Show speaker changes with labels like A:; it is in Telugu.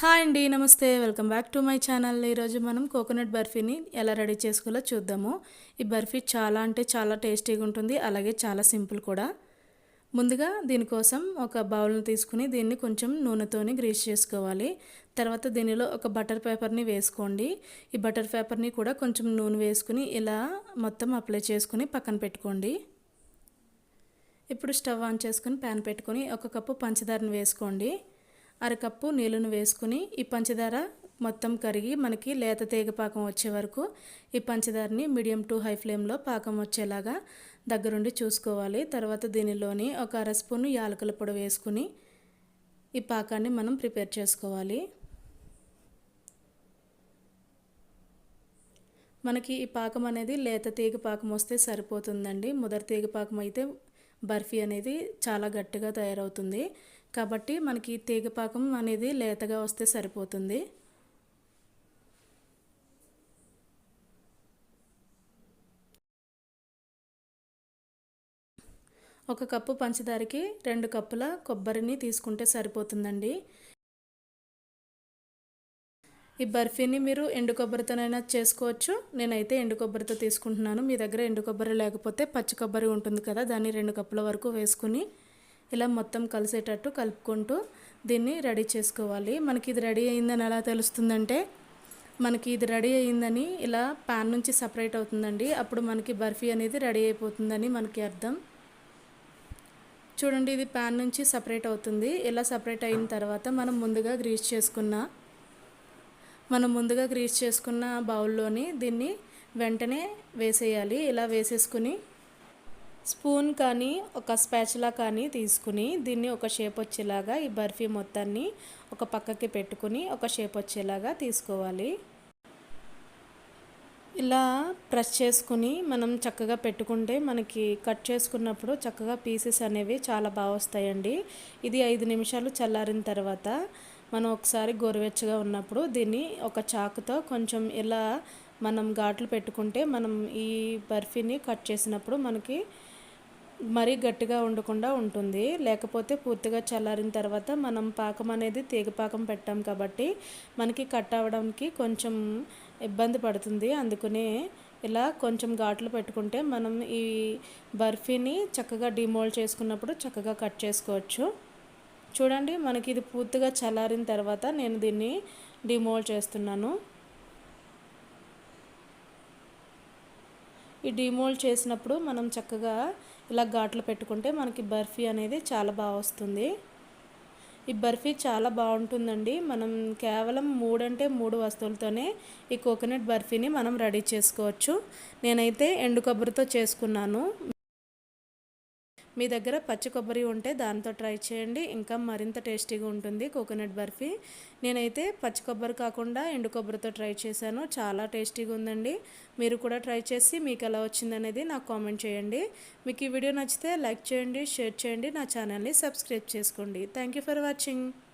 A: హాయ్ అండి నమస్తే. Welcome back to my channel. ఈరోజు మనం కోకోనట్ బర్ఫీని ఎలా రెడీ చేసుకోవాలో చూద్దాము. ఈ బర్ఫీ చాలా అంటే చాలా టేస్టీగా ఉంటుంది అలాగే చాలా సింపుల్ కూడా. ముందుగా దీనికోసం ఒక బౌల్ని తీసుకుని దీన్ని కొంచెం నూనెతోని గ్రీస్ చేసుకోవాలి. తర్వాత దీనిలో ఒక బటర్ పేపర్ని వేసుకోండి. ఈ బటర్ పేపర్ని కూడా కొంచెం నూనె వేసుకుని ఇలా మొత్తం అప్లై చేసుకుని పక్కన పెట్టుకోండి. ఇప్పుడు స్టవ్ ఆన్ చేసుకుని ప్యాన్ పెట్టుకొని ఒక కప్పు పంచదారని వేసుకోండి. అరకప్పు నీళ్ళను వేసుకుని ఈ పంచదార మొత్తం కరిగి మనకి లేత తీగ పాకం వచ్చే వరకు ఈ పంచదారని మీడియం టు హై ఫ్లేమ్లో పాకం వచ్చేలాగా దగ్గరుండి చూసుకోవాలి. తర్వాత దీనిలోని ఒక అర స్పూన్ యాలకుల పొడి వేసుకుని ఈ పాకాన్ని మనం ప్రిపేర్ చేసుకోవాలి. మనకి ఈ పాకం అనేది లేత తీగ పాకం వస్తే సరిపోతుందండి. ముదర తీగ పాకం అయితే బర్ఫీ అనేది చాలా గట్టిగా తయారవుతుంది. కాబట్టి మనకి తీగపాకం అనేది లేతగా వస్తే సరిపోతుంది. ఒక కప్పు పంచదారకి రెండు కప్పుల కొబ్బరిని తీసుకుంటే సరిపోతుందండి. ఈ బర్ఫీని మీరు ఎండు కొబ్బరితోనైనా చేసుకోవచ్చు. నేనైతే ఎండు కొబ్బరితో తీసుకుంటున్నాను. మీ దగ్గర ఎండు కొబ్బరి లేకపోతే పచ్చి కొబ్బరి ఉంటుంది కదా దాన్ని రెండు కప్పుల వరకు వేసుకుని ఇలా మొత్తం కలిసేటట్టు కలుపుకుంటూ దీన్ని రెడీ చేసుకోవాలి. మనకి ఇది రెడీ అయిందని ఎలా తెలుస్తుందంటే మనకి ఇది రెడీ అయిందని ఇలా ప్యాన్ నుంచి సపరేట్ అవుతుందండి. అప్పుడు మనకి బర్ఫీ అనేది రెడీ అయిపోతుందని మనకి అర్థం. చూడండి ఇది ప్యాన్ నుంచి సపరేట్ అవుతుంది. ఇలా సపరేట్ అయిన తర్వాత మనం ముందుగా గ్రీస్ చేసుకున్న మనం ముందుగా గ్రీస్ చేసుకున్న బౌల్లోని దీన్ని వెంటనే వేసేయాలి. ఇలా వేసేసుకుని స్పూన్ కానీ ఒక స్పాచులా కానీ తీసుకుని దీన్ని ఒక షేప్ వచ్చేలాగా ఈ బర్ఫీ మొత్తాన్ని ఒక పక్కకి పెట్టుకుని ఒక షేప్ వచ్చేలాగా తీసుకోవాలి. ఇలా ప్రెస్ చేసుకుని మనం చక్కగా పెట్టుకుంటే మనకి కట్ చేసుకున్నప్పుడు చక్కగా పీసెస్ అనేవి చాలా బాగా వస్తాయండి. ఇది ఐదు నిమిషాలు చల్లారిన తర్వాత మనం ఒకసారి గోరువెచ్చగా ఉన్నప్పుడు దీన్ని ఒక చాకుతో కొంచెం ఇలా మనం ఘాట్లు పెట్టుకుంటే మనం ఈ బర్ఫీని కట్ చేసినప్పుడు మనకి మరీ గట్టిగా ఉండకుండా ఉంటుంది. లేకపోతే పూర్తిగా చల్లారిన తర్వాత మనం పాకం అనేది తీగ పాకం పెట్టాం కాబట్టి మనకి కట్ అవ్వడానికి కొంచెం ఇబ్బంది పడుతుంది. అందుకనే ఇలా కొంచెం ఘాట్లు పెట్టుకుంటే మనం ఈ బర్ఫీని చక్కగా డిమోల్డ్ చేసుకున్నప్పుడు చక్కగా కట్ చేసుకోవచ్చు. చూడండి మనకి ఇది పూర్తిగా చల్లారిన తర్వాత నేను దీన్ని డిమోల్డ్ చేస్తున్నాను. ఈ డిమోల్డ్ చేసినప్పుడు మనం చక్కగా ఇలా ఘాట్లు పెట్టుకుంటే మనకి బర్ఫీ అనేది చాలా బాగా వస్తుంది. ఈ బర్ఫీ చాలా బాగుంటుందండి. మనం కేవలం మూడంటే మూడు వస్తువులతోనే ఈ కోకోనట్ బర్ఫీని మనం రెడీ చేసుకోవచ్చు. నేనైతే ఎండు కొబ్బరితో చేసుకున్నాను. మీ దగ్గర పచ్చి కొబ్బరి ఉంటే దాంతో ట్రై చేయండి. ఇంకా మరింత టేస్టీగా ఉంటుంది కోకోనట్ బర్ఫీ. నేనైతే పచ్చి కొబ్బరి కాకుండా ఎండు కొబ్బరితో ట్రై చేశాను. చాలా టేస్టీగా ఉందండి. మీరు కూడా ట్రై చేసి మీకు ఎలా వచ్చిందనేది నాకు కామెంట్ చేయండి. మీకు ఈ వీడియో నచ్చితే లైక్ చేయండి షేర్ చేయండి. నా ఛానల్ని సబ్స్క్రైబ్ చేసుకోండి. Thank for watching.